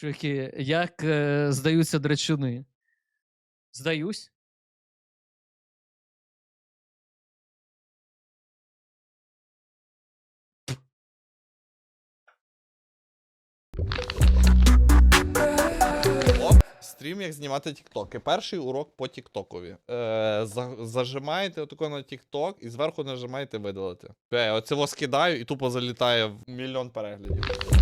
Чуваки, як е, здаються драчуни? Здаюсь? Стрім, як знімати тіктоки. Перший урок по тіктокові. Е, за, зажимаєте отако на тікток і зверху нажимаєте видалити. Бля, оце вас кидаю і тупо залітає в мільйон переглядів.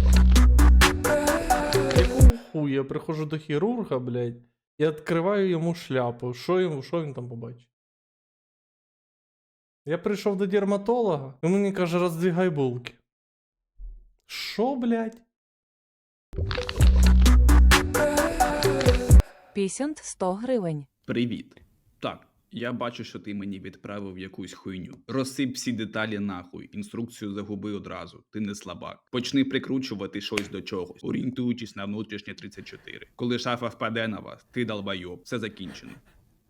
Хуя я приходжу до хірурга, блядь, і відкриваю йому шляпу. Що, йому, що він там побачить? Я прийшов до дерматолога, і мені каже, роздвигай булки. Що, блядь? Пісянт 100 гривень. Привіт. Так, я бачу, що ти мені відправив якусь хуйню. Розсип всі деталі нахуй. Інструкцію загуби одразу. Ти не слабак. Почни прикручувати щось до чогось, орієнтуючись на внутрішнє 34. Коли шафа впаде на вас, ти долбайоб. Все закінчено.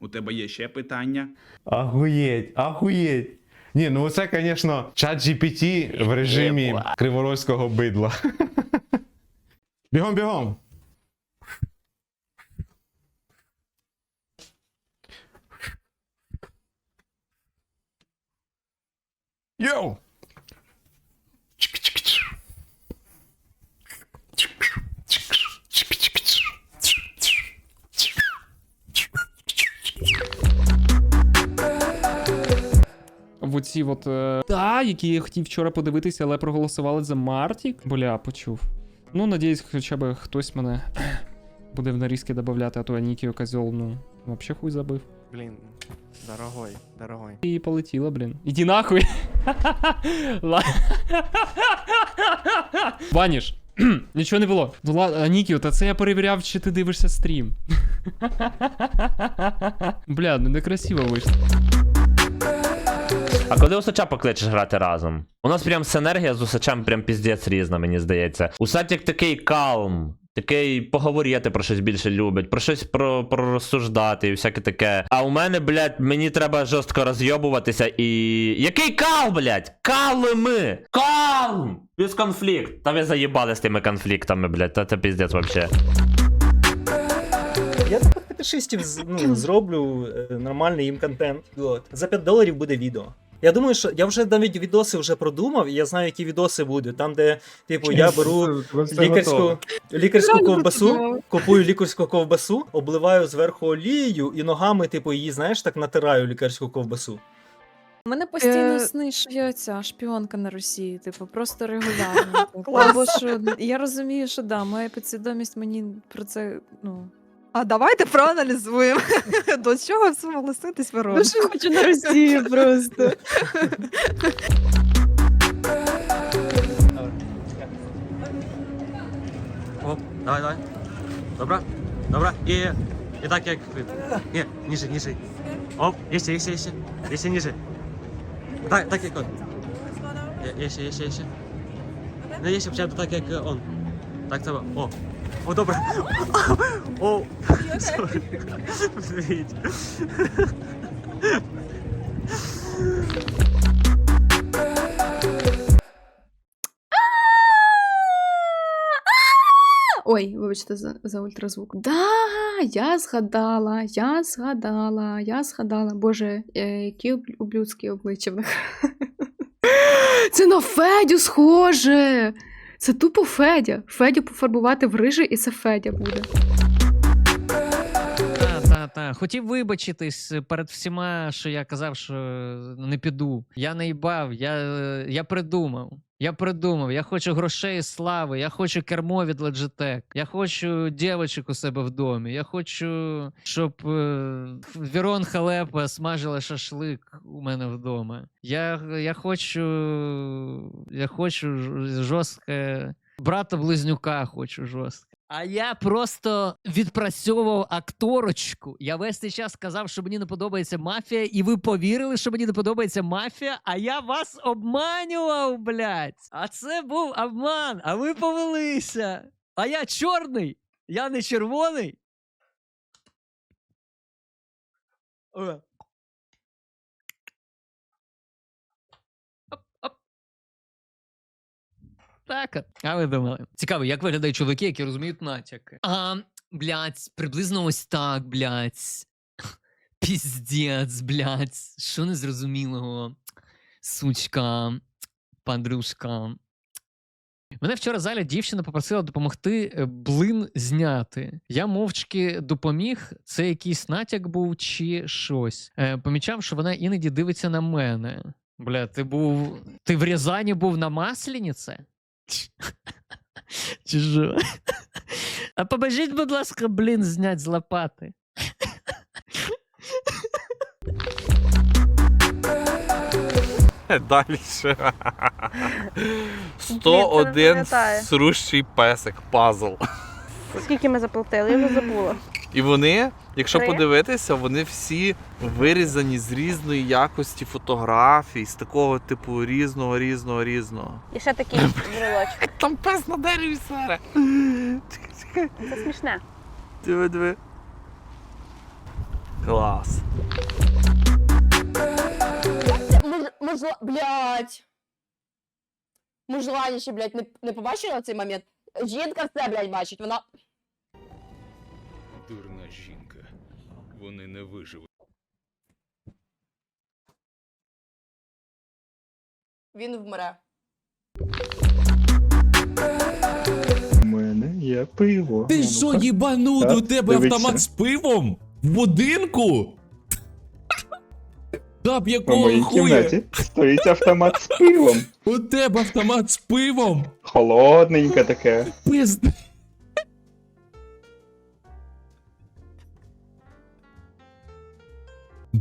У тебе є ще питання? Ахуєть, ахуєть. Ні, ну це, звісно, чат GPT в режимі криворозького бидла. бігом, бігом. Йоу! в оці от. Е... Та, які я хотів вчора подивитися, але проголосували за Мартік. Бля, почув. Ну, надіюсь, хоча б хтось мене буде в нарізки додавати, а то Анікію козьол, ну, вообще хуй забив. Блін, дорогой, дорогой. І полетіла, блін. Іди нахуй. Ваніш. Нічого не було. Ну ладно, Анікіо, та це я перевіряв, чи ти дивишся стрім. Бля, ну некрасиво вийшло. А коли усача покличеш грати разом? У нас прям синергія з усачем прям піздець різна, мені здається. Усатік такий калм. Такий поговорити про щось більше любить, про щось про, про розсуждати і всяке таке. А у мене, блядь, мені треба жорстко розйобуватися і. Який кал, блядь? Калми! Калм! Плюс конфлікт. Та ви заїбали з тими конфліктами, блядь, та це піздець вообще. Я таких фетишистів ну, зроблю е, нормальний їм контент. От. За 5 доларів буде відео. Я думаю, що я вже навіть відоси вже продумав, і я знаю, які відоси будуть. Там, де, типу, я беру лікарську, лікарську ковбасу, купую лікарську ковбасу, обливаю зверху олією і ногами, типу, її, знаєш, так натираю лікарську ковбасу. У мене постійно Е, сни, що я ця шпіонка на Росії, типу, просто регулярно. типу. Або що я розумію, що да, моя підсвідомість мені про це, ну. А давайте проаналізуємо. До чого все могло снитись Ну що хочу на Росію просто. О, давай, давай. Добре? Добре. І, і так як. Ні, ніже, ніже. Оп, є ще, є ще, є ще. Є ще ніже. Так, так як он. Є, є ще, є ще, є ще. Ну, ще почати так, як он. Так треба. О. О, добре. О. Сорі. Ой, вибачте за, за ультразвук. Да, я згадала, я згадала, я згадала. Боже, е, які ублю- ублюдські обличчя в них. Це на Федю схоже. Це тупо Федя. Федю пофарбувати в рижий, і це Федя буде. Та. Хотів вибачитись перед всіма, що я казав, що не піду. Я не їбав, я, е, я придумав. Я придумав, я хочу грошей і слави, я хочу кермо від Logitech, я хочу дівчинок у себе в домі, я хочу, щоб е, Вірон Халепа смажила шашлик у мене вдома. Я, я хочу. Я хочу жорстке. Брата близнюка хочу жорстко. А я просто відпрацьовував акторочку. Я весь цей час сказав, що мені не подобається мафія, і ви повірили, що мені не подобається мафія, а я вас обманював, блядь. А це був обман, а ви повелися. А я чорний, я не червоний. Так, а ви думали. Цікаво, як виглядають чоловіки, які розуміють натяки. А, блядь, приблизно ось так, блядь. Піздець, блядь. Що незрозумілого? Сучка, подружка. Мене вчора заля дівчина попросила допомогти е, блин зняти. Я мовчки допоміг. Це якийсь натяк був чи щось. Е, помічав, що вона іноді дивиться на мене. Бля, ти був. Ти в Рязані був на Масленице? Чи що? А побажіть, будь ласка, блін, знять з лопати. Далі. 101 пам'ятаю. срущий песик пазл. Скільки ми заплатили, я вже забула. І вони, якщо Три. подивитися, вони всі вирізані з різної якості фотографій, з такого типу різного, різного, різного. І ще такий брелочок. Там пес на дереві сере. Чекай, чекай. Це смішне. Диви, диви. Клас. Можла, блядь. Мужлані ще, блядь, не, не побачила цей момент? Жінка все, блядь, бачить, вона... Вони не виживуть. Він вмре. У мене є пиво. Ти що, їбанут, у тебе дивіться. автомат з пивом? В будинку? Та б У якого моїй хуя? кімнаті стоїть автомат з пивом. У тебе автомат з пивом? Холодненьке таке. Пизд...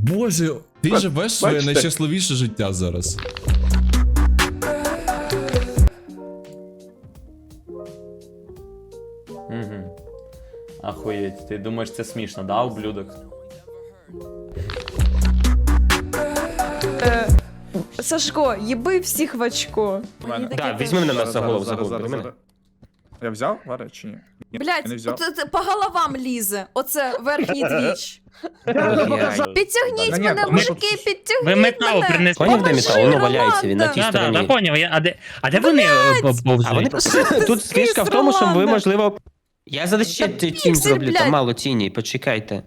Боже, ти Бач- живеш своє бачите? найщасливіше життя зараз. Угу. Ахуєть, ти думаєш, це смішно, да, ублюдок? Сашко, їби всіх в очко. Да, візьми мене на заголов, заголов. Я взяв варе чи ні? Блять, по головам лізе. Оце верхній двіч. Підтягніть мене, мужики, підтягніть Ви метал мене. принесли? Поняв, де метал? Воно валяється, він на тій Да, да, да, поняв. Я- А де, а де вони е, повзуть? А вони Тут фішка в тому, що ви, можливо... Я зараз ще Та ті- піксель, тінь зроблю, блядь. там мало тіні, почекайте.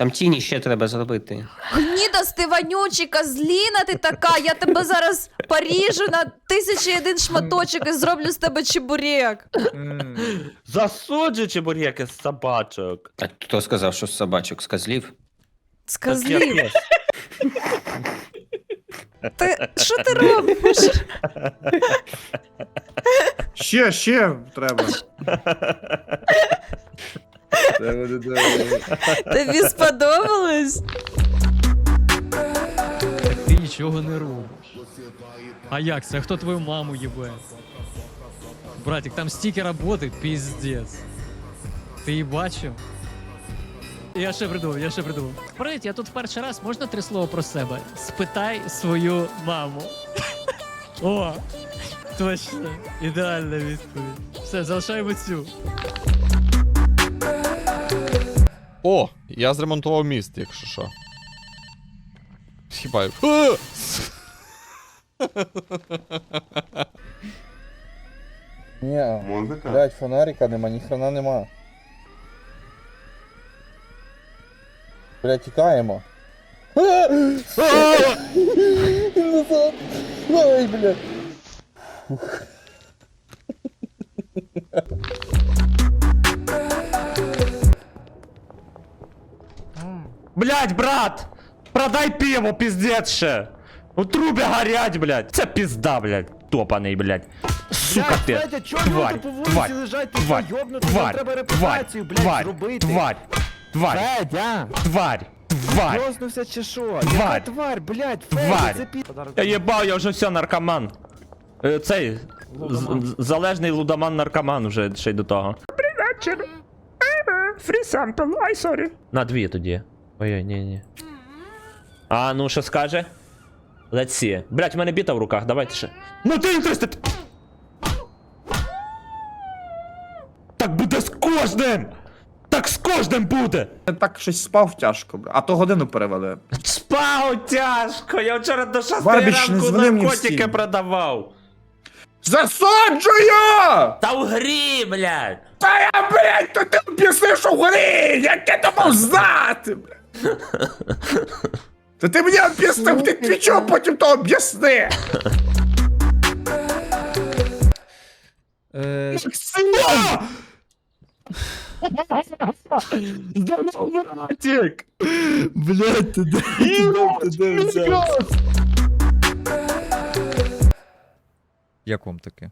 Там тіні ще треба зробити. Гнідас, ти вонючий, козліна ти така, я тебе зараз поріжу на тисячі один шматочок і зроблю з тебе чебурек. Засуджу чебурєки з собачок. А хто сказав, що з собачок, з козлів? З козлів. Ти, що ти робиш? Ще, ще треба. Тобі сподобалось? Так ти нічого не робиш. А як це? А Хто твою маму їбе? Братик, там стільки роботи, піздець. Ти її бачив? Я ще придумав, я ще придумав. Привіт, я тут в перший раз, можна три слова про себе? Спитай свою маму. О! Точно, ідеальна відповідь. Все, залишаємо цю. О, я зремонтував міст, якщо що. Хіба. А! Ні, блять, фонарика нема, ніхрена нема. Блять, тікаємо. Назад! Ай, блядь. Блять, брат! Продай пиво, пиздец ще! У трубі горять, блять! Це пізда, блять! Топаний, блять! Сука ти! Тварь! Тварь! Тварь! Тварь! Тварь! Тварь! Тварь! Тварь! Тварь! Тварь! чи що? Тварь! тварь, блядь, Тварь! Я їбав, я вже все наркоман. Е, Цей залежний лудоман наркоман вже ще й до того. Free sample, ай sorry. На дві тоді. Ой-ой, ні, ні. А, ну що скаже? Let's see. Блять, в мене біта в руках, давайте ще. Ну ти 300! Так буде з кожним! Так з кожним буде! Я так щось спав тяжко, бля. а то годину перевели. Спав тяжко! Я вчора до 6 Барбіч, не ранку дзвони мені наркотики продавав. Засуджую! Та в грі, блядь! Та я, блядь, то ти об'яснив, що в грі! Я то мав знати, блядь? Та ти мені об'яснив, ти твічо потім то об'ясни! Максима! Ти де? Ти де взявся? Як вам таке?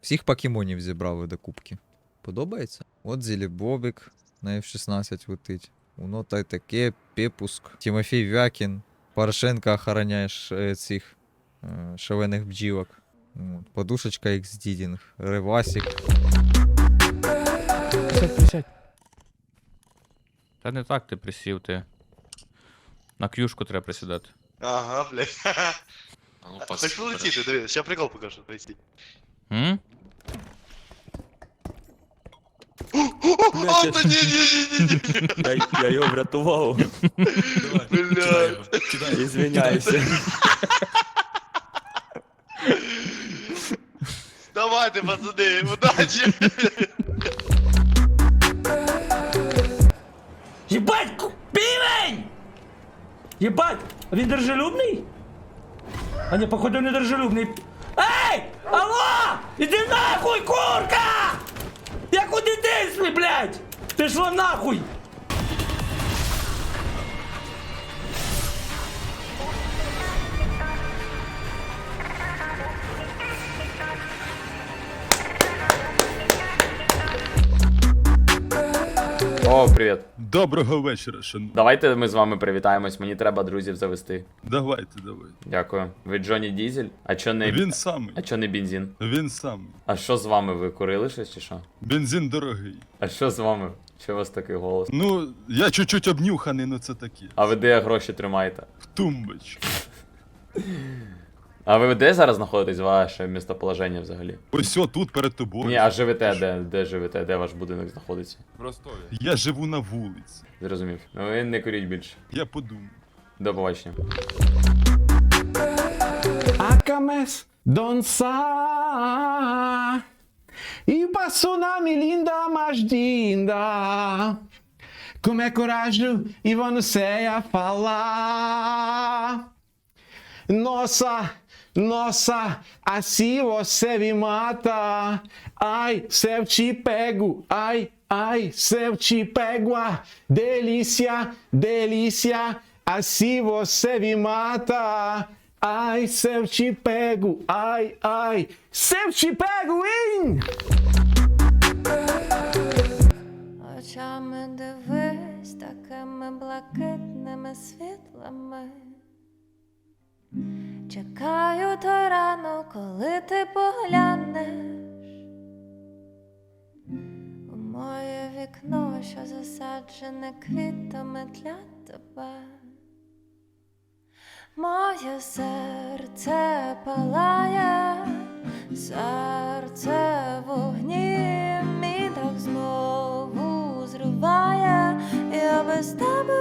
Всіх покемонів зібрали до кубки. Подобається? От Зілібобік на F16 летить. Воно та й таке, Пепуск, Тимофій Вякін, Порошенка охороняє ш- е, цих е, шалених бджілок. Подушечка X Дідінг, Ревасік. Присядь, присядь. Та не так ти присів ти. На к'юшку треба присідати. Ага, блядь. Хоч полетіти, дивись, ще прикол покажу. М? О, та ні, ні, ні, ні, ні. Я його врятував. Блядь. Ізвиняйся. Давайте, пацани, удачі! Єбать, ку- півень! Єбать, а він держелюбний? А ні, походу не держелюбний. Ей! Алло! Іди нахуй, курка! Дитинстві, блядь! Пішла нахуй! О, привіт. Доброго вечора, шановні. Давайте ми з вами привітаємось, мені треба друзів завести. Давайте, давайте. Дякую. Ви Джонні Дізель? А чо не. Він самий. А чо не бензин? Він самий. А що з вами? Ви курили щось чи що? Бензин дорогий. А що з вами? Що у вас такий голос? Ну, я чуть-чуть обнюханий, ну це таке. А ви де гроші тримаєте? В тумбоч. А ви де зараз знаходитесь, ваше містоположення взагалі? Ось о, тут перед тобою. Ні, а живете де? Де живете? Де ваш будинок знаходиться? В Ростові. Я живу на вулиці. Зрозумів. Ну ви не куріть більше. Я подумав. До побачення. Acames dançar e passou na me linda mais linda. Como é coragem e a falar. Nossa, nossa, assim você me mata. Ai, se eu te pego, ai, ai, se eu te pego, ah, delícia, delícia, assim você me mata. Ai, se eu te pego, ai, ai, se eu te pego, hein? Очами дивись такими блакитними світлами. Чекаю то рано, коли ти поглянеш у моє вікно, що засаджене квітами для тебе. Моє серце палає, серце вогні, мій дах знову зриває, я без тебе